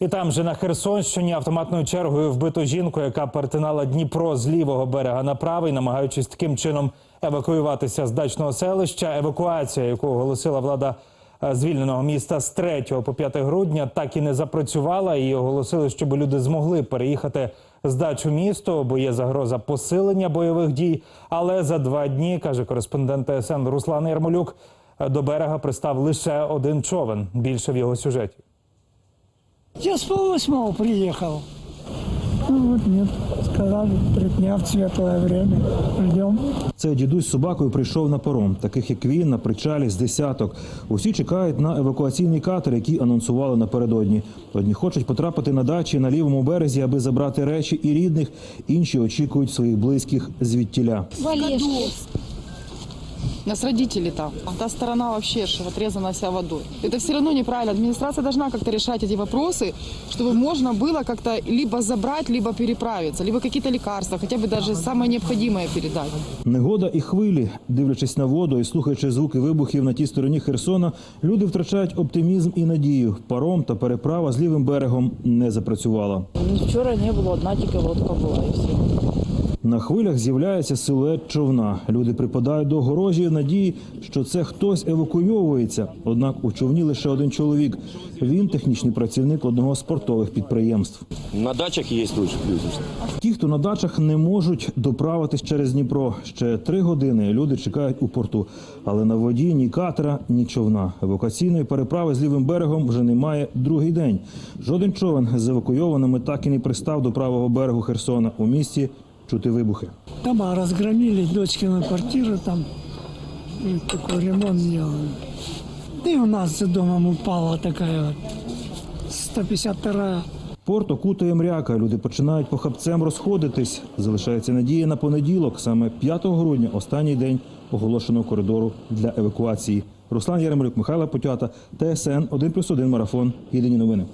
І там же на Херсонщині автоматною чергою вбито жінку, яка перетинала Дніпро з лівого берега на правий, намагаючись таким чином евакуюватися з дачного селища. Евакуація, яку оголосила влада е, звільненого міста з 3 по 5 грудня, так і не запрацювала. І оголосили, щоб люди змогли переїхати з дач у місто, бо є загроза посилення бойових дій. Але за два дні каже кореспондент ТСН Руслан Ярмолюк. е, До берега пристав лише один човен. Більше в його сюжеті. Я с полвосьмого приехал. Ну вот нет, сказали, три дня в светлое время. Ждем. Цей дідусь з собакою прийшов на паром. Таких як він на причалі з десяток. Усі чекають на евакуаційний катер, який анонсували напередодні. Одні хочуть потрапити на дачі на лівому березі, аби забрати речі і рідних. Інші очікують своїх близьких звідтіля. Валежки. У нас родители там. Та сторона вообще ж отрезана вся водой. Это все равно неправильно. Администрация должна как-то решать эти вопросы, чтобы можно было как-то либо забрать, либо переправиться, либо какие-то лекарства, хотя бы даже самое необходимое передать. Негода і хвилі, дивлячись на воду і слухаючи звуки вибухів на тій стороні Херсона, люди втрачають оптимізм і надію. Паром та переправа з лівим берегом не запрацювала. Вчора не було, одна тільки лодка була і все. На хвилях з'являється силует човна. Люди припадають до огорожі в надії, що це хтось евакуйовується. Однак у човні лише один чоловік. Він технічний працівник одного з портових підприємств. На дачах лучше плюс. Ті, хто на дачах не можуть доправитись через Дніпро. Ще три години люди чекають у порту, але на воді ні катера, ні човна. Евакуаційної переправи з лівим берегом вже немає другий день. Жоден човен з евакуйованими так і не пристав до правого берегу Херсона. У місті чути вибухи. Дома разгромили, дочкину квартиру там. И такой ремонт делали. Да и у нас за домом упала такая вот 152 Порт окутує мряка. Люди починають похапцем розходитись. Залишається надія на понеділок, саме 5 грудня, останній день оголошеного коридору для евакуації. Руслан Яремлюк, Михайло Путята, ТСН 1+,1 марафон. Єдині новини.